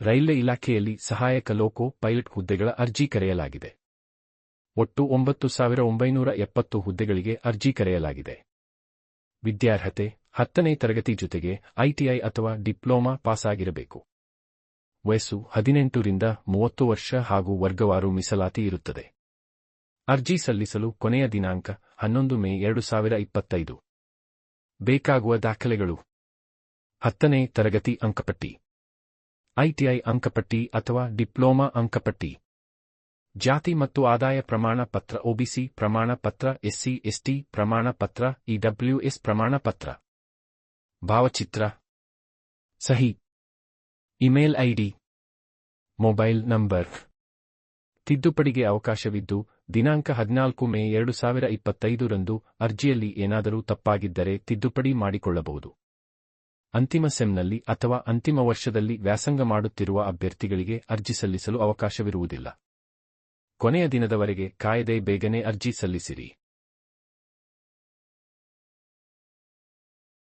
Railway ಇಲಾಖೆಯಲ್ಲಿ ಸಹಾಯಕ ಲೋಕೋ pilot ಹುದ್ದೆಗಳ ಅರ್ಜಿ ಕರೆಯಲಾಗಿದೆ. ಒಟ್ಟು ಒಂಬತ್ತು ಸಾವಿರ ಒಂಬೈನೂರ ಎಪ್ಪತ್ತು ಹುದ್ದೆಗಳಿಗೆ ಅರ್ಜಿ ಕರೆಯಲಾಗಿದೆ. ವಿದ್ಯಾರ್ಹತೆ, ಹತ್ತನೇ ತರಗತಿ ಜೊತೆಗೆ ಐಟಿಐ ಅಥವಾ ಡಿಪ್ಲೊಮಾ ಪಾಸಾಗಿರಬೇಕು. ವಯಸ್ಸು ಹದಿನೆಂಟರಿಂದ ಮೂವತ್ತು ವರ್ಷ ಹಾಗೂ ವರ್ಗವಾರು ಮೀಸಲಾತಿ ಇರುತ್ತದೆ. ಅರ್ಜಿ ಸಲ್ಲಿಸಲು ಕೊನೆಯ ದಿನಾಂಕ ಹನ್ನೊಂದು ಮೇ ಎರಡು ಸಾವಿರ ಇಪ್ಪತ್ತೈದು. ಬೇಕಾಗುವ ದಾಖಲೆಗಳು. ಹತ್ತನೇ ತರಗತಿ ಅಂಕಪಟ್ಟಿ. ಐಟಿಐ ಅಂಕಪಟ್ಟಿ ಅಥವಾ ಡಿಪ್ಲೊಮಾ ಅಂಕಪಟ್ಟಿ. ಜಾತಿ ಮತ್ತು ಆದಾಯ ಪ್ರಮಾಣ ಪತ್ರ ಒಬಿಸಿ ಪ್ರಮಾಣ ಪತ್ರ, ಎಸ್ಸಿ, ಎಸ್ಟಿ ಪ್ರಮಾಣ ಪತ್ರ ಇಡಬ್ಲ್ಯೂಎಸ್ ಪ್ರಮಾಣ ಪತ್ರ. ಭಾವಚಿತ್ರ. ಸಹಿ. Email ID. Mobile number. ತಿದ್ದುಪಡಿಗೆ ಅವಕಾಶವಿದ್ದು, ದಿನಾಂಕ ಹದಿನಾಲ್ಕು ಮೇ ಎರಡು ಸಾವಿರ ಇಪ್ಪತ್ತೈದರಂದು ಅರ್ಜಿಯಲ್ಲಿ ಏನಾದರೂ ತಪ್ಪಾಗಿದ್ದರೆ ತಿದ್ದುಪಡಿ ಮಾಡಿಕೊಳ್ಳಬಹುದು. ಅಂತಿಮ ಸೆಮ್ನಲ್ಲಿ ಅಥವಾ ಅಂತಿಮ ವರ್ಷದಲ್ಲಿ ವ್ಯಾಸಂಗ ಮಾಡುತ್ತಿರುವ ಅಭ್ಯರ್ಥಿಗಳಿಗೆ ಅರ್ಜಿ ಸಲ್ಲಿಸಲು ಅವಕಾಶವಿರುವುದಿಲ್ಲ. ಕೊನೆಯ ದಿನದವರೆಗೆ ಕಾಯದೆ ಬೇಗನೆ ಅರ್ಜಿ ಸಲ್ಲಿಸಿರಿ.